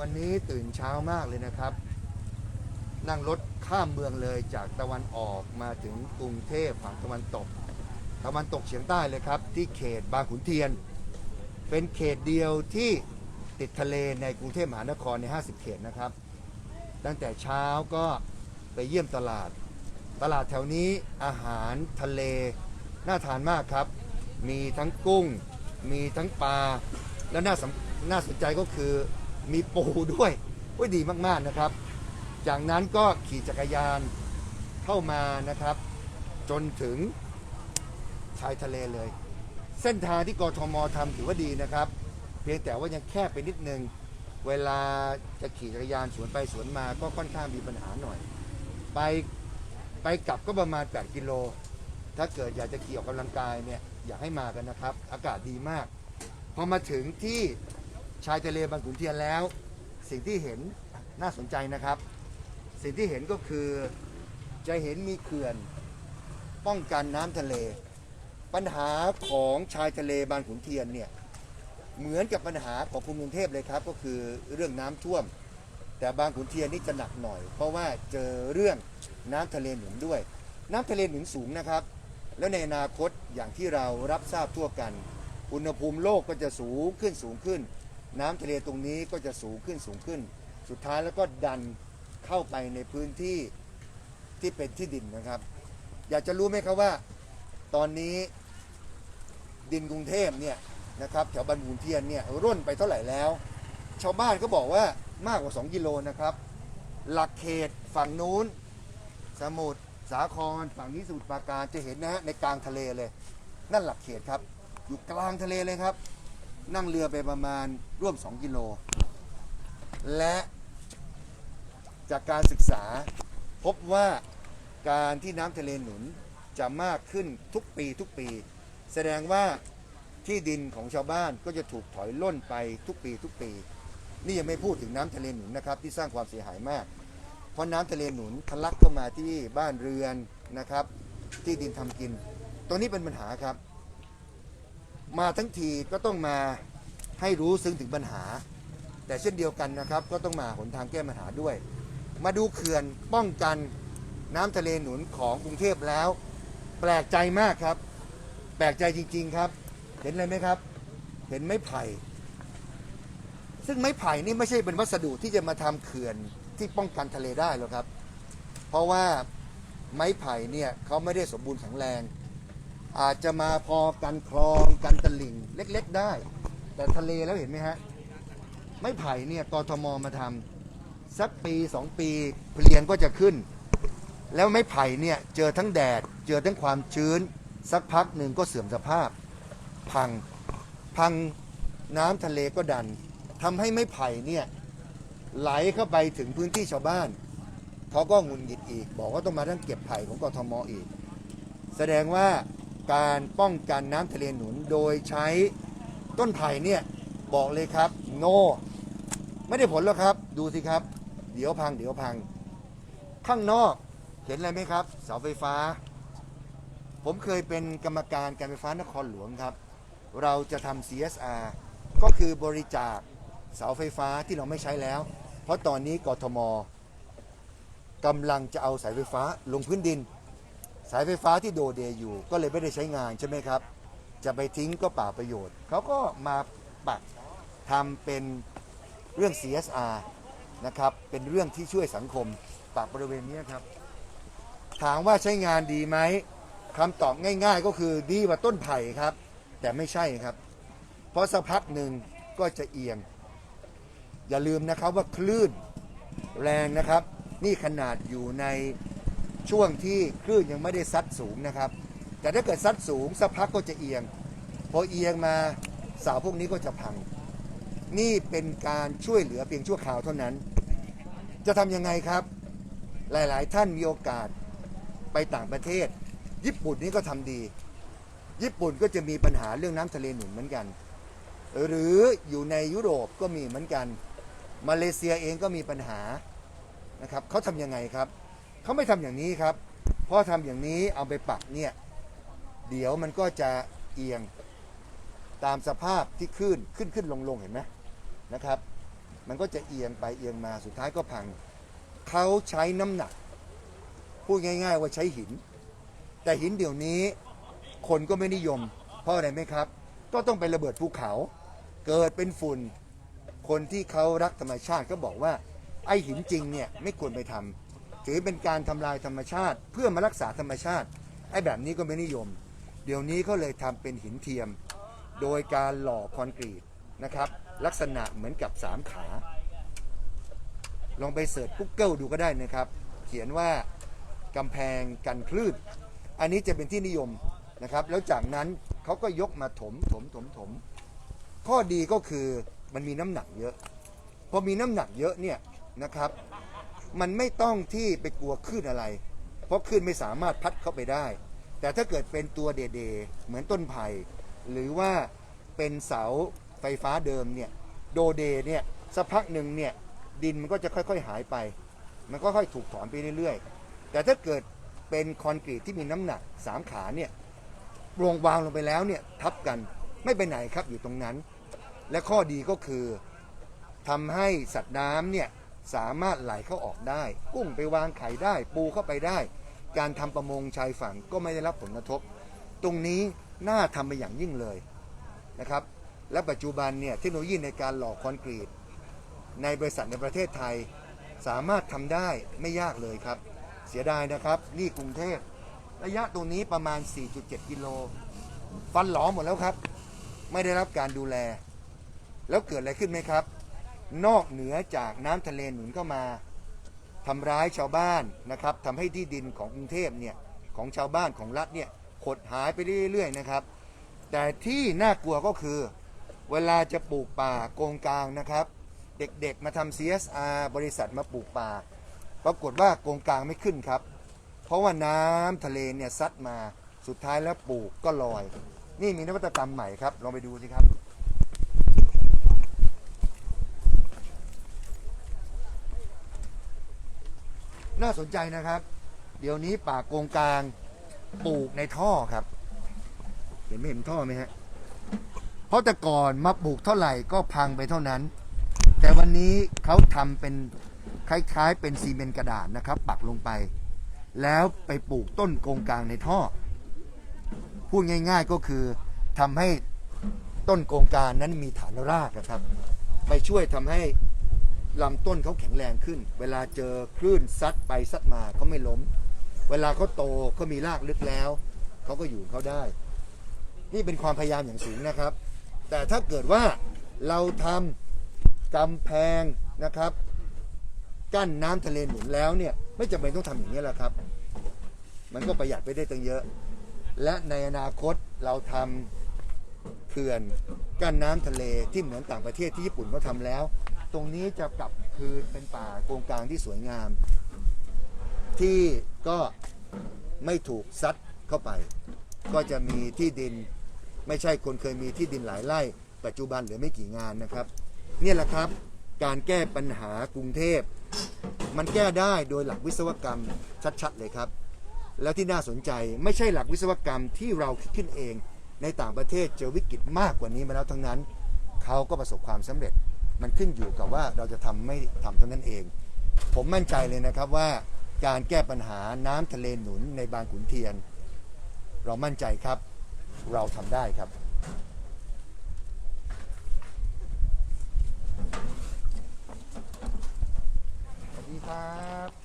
วันนี้ตื่นเช้ามากเลยนะครับ นั่งรถข้ามเมืองเลยจากตะวันออกมาถึงกรุงเทพฝั่งตะวันตก ตะวันตกเฉียงใต้เลยครับ ที่เขตบางขุนเทียน เป็นเขตเดียวที่ติดทะเลในกรุงเทพมหานครใน 50 เขตนะครับ ตั้งแต่เช้าก็ไปเยี่ยมตลาด ตลาดแถวนี้อาหารทะเลน่าทานมากครับ มีทั้งกุ้ง มีทั้งปลา และน่าสำน่าสนใจก็คือ มีปูด้วยโอ้ยดีมากๆนะครับ จากนั้นก็ขี่จักรยานเข้ามานะครับ จนถึงชายทะเลเลย เส้นทางที่กทมทำถือว่าดีนะครับ เพียงแต่ว่ายังแคบไปนิดนึง เวลาจะขี่จักรยานสวนไปสวนมาก็ค่อนข้างมีปัญหาหน่อย ไปไปกลับก็ประมาณ 8 กิโล ถ้าเกิดอยากจะขี่ออกกำลังกายเนี่ยอยากให้มากันนะครับ อากาศดีมาก พอมาถึงที่ ชายทะเลบางขุนเทียนแล้ว สิ่งที่เห็นน่าสนใจนะครับ สิ่งที่เห็นก็คือจะเห็นมีเขื่อนป้องกันน้ำทะเล ปัญหาของชายทะเลบางขุนเทียนเนี่ยเหมือนกับปัญหาของกรุงเทพเลยครับ ก็คือเรื่องน้ำท่วม แต่บางขุนเทียนนี่จะหนักหน่อย เพราะว่าเจอเรื่องน้ำทะเลหนุนด้วย น้ำทะเลหนุนสูงนะครับ แล้วในอนาคตอย่างที่เรารับทราบทั่วกัน อุณหภูมิโลกก็จะสูงขึ้นสูงขึ้น น้ำทะเลตรงนี้ก็จะสูงขึ้นสูงขึ้น สุดท้ายแล้วก็ดันเข้าไปในพื้นที่ที่เป็นที่ดินนะครับ อยากจะรู้ไหมครับว่า ตอนนี้ดินกรุงเทพเนี่ยนะครับแถวบางขุนเทียนเนี่ยร่นไปเท่าไหร่แล้ว ชาวบ้านก็บอกว่ามากกว่า 2 กิโลนะครับ หลักเขตฝั่งนู้น สมุทรสาครฝั่งนี้สมุทรปราการจะเห็นนะฮะในกลางทะเลเลย นั่นหลักเขตครับ อยู่กลางทะเลเลยครับ นั่งเรือไปประมาณร่วม 2 กิโล และจากการศึกษาพบว่าการที่น้ำทะเลหนุนจะมากขึ้นทุกปีทุกปี แสดงว่าที่ดินของชาวบ้านก็จะถูกถอยล่นไปทุกปีทุกปี นี่ยังไม่พูดถึงน้ำทะเลหนุนนะครับ ที่สร้างความเสียหายมาก เพราะน้ำทะเลหนุนทะลักเข้ามาที่บ้านเรือนนะครับ ที่ดินทำกิน ตรงนี้เป็นปัญหาครับ มาทั้งทีก็ต้องมาให้รู้ซึ้งถึงปัญหา แต่เช่นเดียวกันนะครับ ก็ต้องมาหนทางแก้ปัญหาด้วย มาดูเขื่อนป้องกันน้ำทะเลหนุนของกรุงเทพแล้ว แปลกใจมากครับ แปลกใจจริง ๆครับ เห็นอะไรไหมครับ เห็นไม้ไผ่ ซึ่งไม้ไผ่นี่ไม่ใช่เป็นวัสดุที่จะมาทำเขื่อนที่ป้องกันทะเลได้หรอกครับ เพราะว่าไม้ไผ่เนี่ยเขาไม่ได้สมบูรณ์แข็งแรง อาจจะมาพอกันคลองกันตลิ่งเล็ก ๆได้ แต่ทะเลแล้วเห็นไหมฮะไม้ไผ่เนี่ยกทมมาทำสักปีสองปีเพลียงก็จะขึ้น แล้วไม้ไผ่เนี่ยเจอทั้งแดด เจอทั้งความชื้น สักพักหนึ่งก็เสื่อมสภาพ พังพังน้ำทะเลก็ดันทำให้ไม้ไผ่เนี่ยไหลเข้าไปถึงพื้นที่ชาวบ้านเขาก็หงุนหงิดอีก บอกว่าต้องมาทั้งเก็บไผ่ของกทมอีก แสดงว่า การป้องกันน้ำทะเลหนุนโดยใช้ต้นไผ่เนี่ยบอกเลยครับโนไม่ได้ผลแล้วครับ ดูสิครับ เดี๋ยวพังเดี๋ยวพัง ข้างนอกเห็นอะไรไหมครับ เสาไฟฟ้า ผมเคยเป็นกรรมการการไฟฟ้านครหลวงครับ เราจะทำ CSR ก็คือบริจาคเสาไฟฟ้าที่เราไม่ใช้แล้ว เพราะตอนนี้กทมกำลังจะเอาสายไฟฟ้าลงพื้นดิน สายไฟฟ้าที่โดเดอยู่ก็เลยไม่ได้ใช้งานใช่ไหมครับ จะไปทิ้งก็เปล่าประโยชน์ เขาก็มาปักทำเป็นเรื่อง CSR นะครับเป็นเรื่องที่ช่วยสังคมปักบริเวณนี้ครับ ถามว่าใช้งานดีไหมคำตอบง่าย ๆ ก็คือดีกว่าต้นไผ่ครับ แต่ไม่ใช่ครับ เพราะสักพักหนึ่งก็จะเอียง อย่าลืมนะครับว่าคลื่นแรงนะครับ นี่ขนาดอยู่ใน ช่วงที่คลื่นยังไม่ได้ซัดสูงนะครับ แต่ถ้าเกิดซัดสูงสักพักก็จะเอียง พอเอียงมาเสาพวกนี้ก็จะพัง นี่เป็นการช่วยเหลือเพียงชั่วคราวเท่านั้น จะทำยังไงครับ หลายๆ ท่านมีโอกาสไปต่างประเทศ ญี่ปุ่นนี่ก็ทำดี ญี่ปุ่นก็จะมีปัญหาเรื่องน้ำทะเลหนุนเหมือนกัน หรืออยู่ในยุโรปก็มีเหมือนกัน มาเลเซียเองก็มีปัญหานะครับเขาทำยังไงครับ เขาไม่ทำอย่างนี้ครับ เพราะทำอย่างนี้เอาไปปักเนี่ย เดี๋ยวมันก็จะเอียงตามสภาพที่ขึ้นขึ้นขึ้นลงลงเห็นไหมนะครับ มันก็จะเอียงไปเอียงมาสุดท้ายก็พังเขาใช้น้ำหนัก พูดง่าย ๆ ว่าใช้หิน แต่หินเดี๋ยวนี้คนก็ไม่นิยม เพราะอะไรไหมครับ ก็ต้องไประเบิดภูเขา เกิดเป็นฝุ่น คนที่เขารักธรรมชาติก็บอกว่าไอหินจริงเนี่ยไม่ควรไปทำ ถือเป็นการทำลายธรรมชาติ เพื่อมารักษาธรรมชาติไอ้แบบนี้ก็ไม่นิยม เดี๋ยวนี้เขาเลยทำเป็นหินเทียม โดยการหล่อคอนกรีตนะครับ ลักษณะเหมือนกับสามขา ลองไปเสิร์ช Google ดูก็ได้นะครับ เขียนว่ากำแพงกันคลื่นอันนี้จะเป็นที่นิยมนะครับ แล้วจากนั้นเขาก็ยกมาถมถมถมถม ข้อดีก็คือมันมีน้ำหนักเยอะ พอมีน้ำหนักเยอะเนี่ยนะครับ มันไม่ต้องที่ไปกลัวคลื่นอะไร เพราะคลื่นไม่สามารถพัดเข้าไปได้ แต่ถ้าเกิดเป็นตัวเดเดเหมือนต้นไผ่หรือว่าเป็นเสาไฟฟ้าเดิมเนี่ยโดเดเนี่ยสักพักหนึ่งเนี่ยดินมันก็จะค่อยๆหายไป มันก็ค่อยถูกถอนไปเรื่อยๆ แต่ถ้าเกิดเป็นคอนกรีตที่มีน้ำหนักสามขาเนี่ยลงวางลงไปแล้วเนี่ยทับกันไม่ไปไหนครับอยู่ตรงนั้น และข้อดีก็คือทำให้สัตว์น้ำเนี่ย สามารถไหลเข้าออกได้ กุ้งไปวางไข่ได้ปูเข้าไปได้ การทำประมงชายฝั่งก็ไม่ได้รับผลกระทบ ตรงนี้น่าทำไปอย่างยิ่งเลยนะครับและปัจจุบันเนี่ยเทคโนโลยีในการหล่อคอนกรีต ในบริษัทในประเทศไทยสามารถทำได้ไม่ยากเลยครับ เสียดายนะครับ นี่กรุงเทพระยะตรงนี้ประมาณ 4.7 กิโล ฟันหลอมหมดแล้วครับ ไม่ได้รับการดูแล แล้วเกิดอะไรขึ้นไหมครับ นอกเหนือจากน้ำทะเลหนุนเข้ามาทำร้ายชาวบ้านนะครับทำให้ที่ดินของกรุงเทพเนี่ยของชาวบ้านของรัฐเนี่ยขดหายไปเรื่อยๆนะครับ แต่ที่น่ากลัวก็คือ เวลาจะปลูกป่าโกงกลางนะครับ เด็กๆมาทำ CSR บริษัทมาปลูกป่า ปรากฏว่าโกงกลางไม่ขึ้นครับ เพราะว่าน้ำทะเลเนี่ยซัดมาสุดท้ายแล้วปลูกก็ลอย นี่มีนวัตกรรมใหม่ครับลองไปดูสิครับ น่าสนใจนะครับ เดี๋ยวนี้ป่าโกงกลางปลูกในท่อครับ เห็นไม่เห็นท่อไหมฮะเพราะแต่ก่อนมาปลูกเท่าไหร่ก็พังไปเท่านั้น แต่วันนี้เขาทำเป็นคล้ายๆ เป็นซีเมนต์กระดาษนะครับ ปักลงไป แล้วไปปลูกต้นโกงกลางในท่อ พูดง่าย ๆก็คือทำให้ต้นโกงกลางนั้นมีฐานรากนะครับ ไปช่วยทำให้ ลำต้นเขาแข็งแรงขึ้น เวลาเจอคลื่นซัดไปซัดมาเขาไม่ล้ม เวลาเขาโตเขามีรากลึกแล้วเขาก็อยู่เขาได้ นี่เป็นความพยายามอย่างสูงนะครับ แต่ถ้าเกิดว่าเราทำกำแพงนะครับกั้นน้ำทะเลหนุนแล้วเนี่ยไม่จำเป็นต้องทำอย่างนี้แหละครับ มันก็ประหยัดไปได้ตั้งเยอะ และในอนาคตเราทำเขื่อนกั้นน้ำทะเลที่เหมือนต่างประเทศที่ญี่ปุ่นเขาทำแล้ว ตรงนี้จะกลับคืนเป็นป่าโกงกลางที่สวยงาม ที่ก็ไม่ถูกซัดเข้าไป ก็จะมีที่ดินไม่ใช่คนเคยมีที่ดินหลายไร่ ปัจจุบันเหลือไม่กี่งานนะครับ เนี่ยแหละครับ การแก้ปัญหากรุงเทพ มันแก้ได้โดยหลักวิศวกรรมชัดๆเลยครับ แล้วที่น่าสนใจไม่ใช่หลักวิศวกรรมที่เราคิดขึ้นเอง ในต่างประเทศเจอวิกฤตมากกว่านี้มาแล้วทั้งนั้น เขาก็ประสบความสำเร็จ มันขึ้นอยู่กับว่าเราจะทำไม่ทำเท่านั้นเอง ผมมั่นใจเลยนะครับว่าการแก้ปัญหาน้ำทะเลหนุนในบางขุนเทียน เรามั่นใจครับ เราทำได้ครับสวัสดีครับ